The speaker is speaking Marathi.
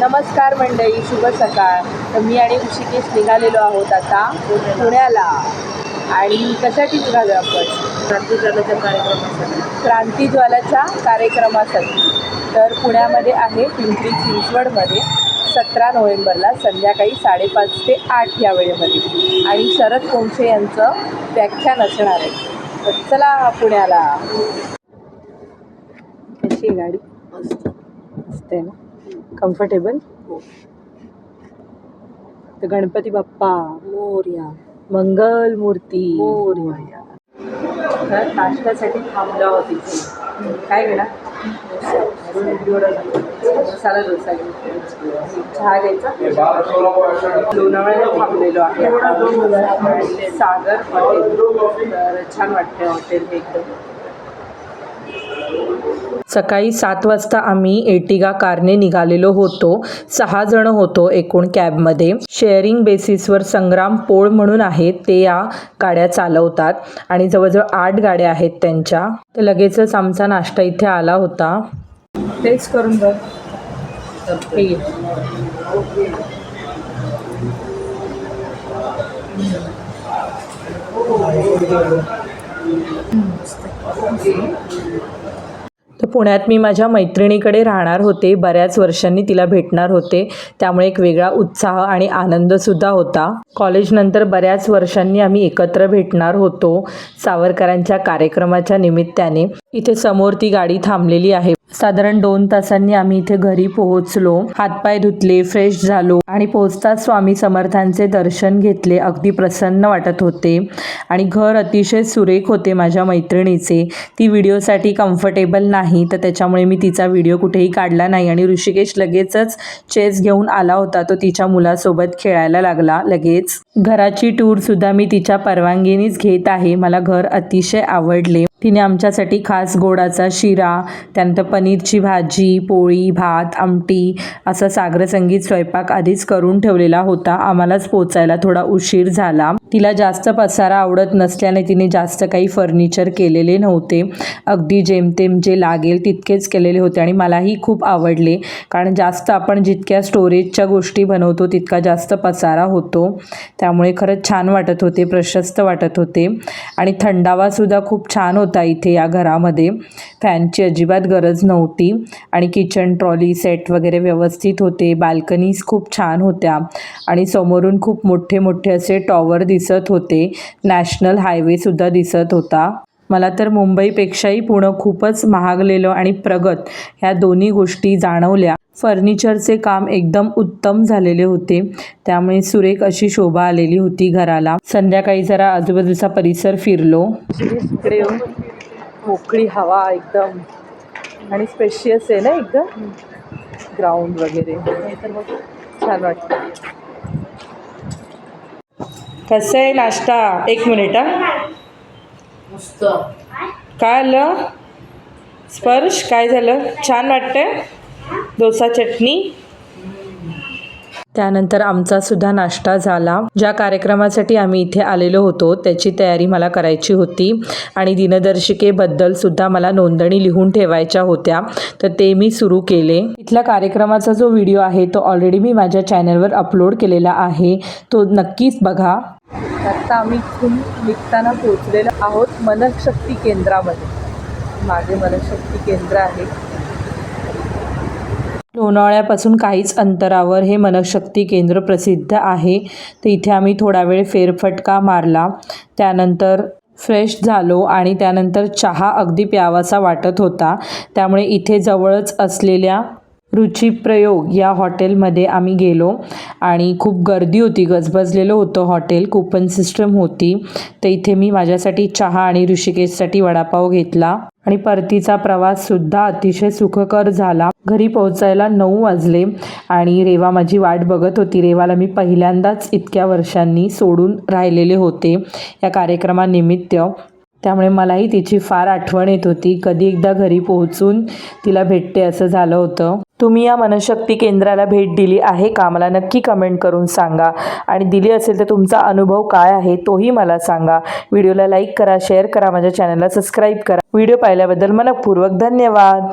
नमस्कार मंडळी शुभ सकाळ. तर मी आणि ऋषिकेश निघालेलो आहोत आता पुण्याला. आणि कशासाठी निघालो आपण? क्रांतिज्वालाच्या कार्यक्रमासाठी. क्रांतीज्वालाच्या कार्यक्रमासाठी. तर पुण्यामध्ये आहे पिंपरी चिंचवडमध्ये सतरा नोव्हेंबरला संध्याकाळी साडेपाच ते आठ या वेळेमध्ये. आणि शरद कोंशे यांचं व्याख्यान असणार आहे. तर चला पुण्याला. कशी गाडी? असते ना. कम्फर्टेबल हो. तर गणपती बाप्पा. मोर्या. मंगल मूर्ती. मोर्या. तर नाश्त्यासाठी थांबलो इथे. काय घेणार मसाला डोसा घ्यायचा चहा घ्यायचा? लोणावळ्याला थांबलेलो आहे. सागर हॉटेल. तर छान वाटते हॉटेल एकदम. सकाळी सात वाजता आम्ही एटिगा कारने निघालेलो होतो. सहा जण होतो एकूण कॅबमध्ये. शेअरिंग बेसिसवर संग्राम पोळ म्हणून आहेत ते या गाड्या चालवतात. आणि जवळजवळ आठ गाड्या आहेत त्यांच्या. तर लगेचच आमचा नाश्ता इथे आला होता. तेच करून बघ. तर पुण्यात मी माझ्या मैत्रिणीकडे राहणार होते. बऱ्याच वर्षांनी तिला भेटणार होते. त्यामुळे एक वेगळा उत्साह आणि आनंदसुद्धा होता. कॉलेजनंतर बऱ्याच वर्षांनी आम्ही एकत्र भेटणार होतो सावरकरांच्या कार्यक्रमाच्या निमित्ताने. इथे समोर ती गाडी थांबलेली आहे. साधारण दोन तासांनी आम्ही इथे घरी पोहोचलो. हातपाय धुतले फ्रेश झालो आणि पोहोचताच स्वामी समर्थांचे दर्शन घेतले. अगदी प्रसन्न वाटत होते. आणि घर अतिशय सुरेख होते माझ्या मैत्रिणीचे. ती व्हिडिओसाठी कम्फर्टेबल नाही तर त्याच्यामुळे मी तिचा व्हिडिओ कुठेही काढला नाही. आणि ऋषिकेश लगेचच चेस घेऊन आला होता. तो तिच्या मुलासोबत खेळायला लागला लगेच. घराची टूरसुद्धा मी तिच्या परवानगीनेच घेत आहे. मला घर अतिशय आवडले. तिने आमच्यासाठी खास गोडाचा शिरा त्यानंतर पनीरची भाजी पोळी भात आमटी असं सागरसंगीत स्वयंपाक आधीच करून ठेवलेला होता. आम्हालाच पोचायला थोडा उशीर झाला. तिला जास्त पसारा आवडत नसल्याने तिने जास्त काही फर्निचर केलेले नव्हते. अगदी जेमतेम जे लागेल तितकेच केलेले होते आणि मलाही खूप आवडले. कारण जास्त आपण जितक्या स्टोरेजच्या गोष्टी बनवतो तितका जास्त पसारा होतो. त्यामुळे खरंच छान वाटत होते प्रशस्त वाटत होते. आणि थंडावासुद्धा खूप छान होता इथे या घरामध्ये. फॅनची अजिबात गरज नव्हती. आणि किचन ट्रॉली सेट वगैरे व्यवस्थित होते. बाल्कनीज खूप छान होत्या. आणि समोरून खूप मोठे मोठे असे टॉवर दिसत होते. नॅशनल हायवेसुद्धा दिसत होता. मला तर मुंबईपेक्षाही पुणं खूपच महागलेलं आणि प्रगत ह्या दोन्ही गोष्टी जाणवल्या. फर्निचरचे काम एकदम उत्तम झालेले होते. त्यामुळे सुरेख अशी शोभा आलेली होती घराला. संध्याकाळी जरा आजूबाजूचा परिसर फिरलो. इकडे मोकळी हवा एकदम. आणि स्पेशियस आहे ना एकदम? ग्राउंड वगैरे. छान वाटतं. कसं आहे नाश्ता? एक मिनिट हा. मस्त. काय आलं? स्पर्श? काय झालं? छान वाटतंय? डोसा चटणी? त्यानंतर आमचा सुद्धा नाश्ता झाला. ज्या कार्यक्रमासाठी आम्ही इथे आलेलो होतो त्याची तयारी मला करायची होती आणि दिनदर्शिकेबद्दल सुद्धा मला नोंदणी लिहून ठेवायच्या होत्या. तर ते मी सुरू केले. इथल्या कार्यक्रमाचा जो व्हिडिओ आहे तो ऑलरेडी मी माझ्या चॅनलवर अपलोड केलेला आहे. तो नक्कीच बघा. आता आम्ही इथून निघताना पोहोचलेलो आहोत मनशक्ती केंद्रामध्ये. मागे मनशक्ती केंद्र आहे. लोणावळ्यापासून काहीच अंतरावर हे मनशक्ती केंद्र प्रसिद्ध आहे. तर इथे आम्ही थोडा वेळ फेरफटका मारला. त्यानंतर फ्रेश झालो आणि त्यानंतर चहा अगदी प्यावासा वाटत होता. त्यामुळे इथे जवळच असलेल्या रुचिप्रयोग या हॉटेलमध्ये आम्ही गेलो आणि खूप गर्दी होती. गजबजलेलं होतं हॉटेल. कुपन सिस्टम होती. तर इथे मी माझ्यासाठी चहा आणि ऋषिकेशसाठी वडापाव घेतला. आणि परतीचा प्रवाससुद्धा अतिशय सुखकर झाला. घरी पोहोचायला नऊ वाजले आणि रेवा माझी वाट बघत होती. रेवाला मी पहिल्यांदाच इतक्या वर्षांनी सोडून राहिलेले होते या कार्यक्रमानिमित्त. त्यामुळे मलाही तिची फार आठवण येत होती. कधी एकदा घरी पोहोचून तिला भेटते असं झालं होतं. तुम्ही या मनशक्ती केंद्राला भेट दिली आहे का? मला नक्की कमेंट करून सांगा. आणि दिली असेल तर तुमचा अनुभव काय आहे तोही मला सांगा. व्हिडिओला लाईक करा शेअर करा माझ्या चॅनलला सबस्क्राईब करा. व्हिडिओ पाहिल्याबद्दल मनपूर्वक धन्यवाद.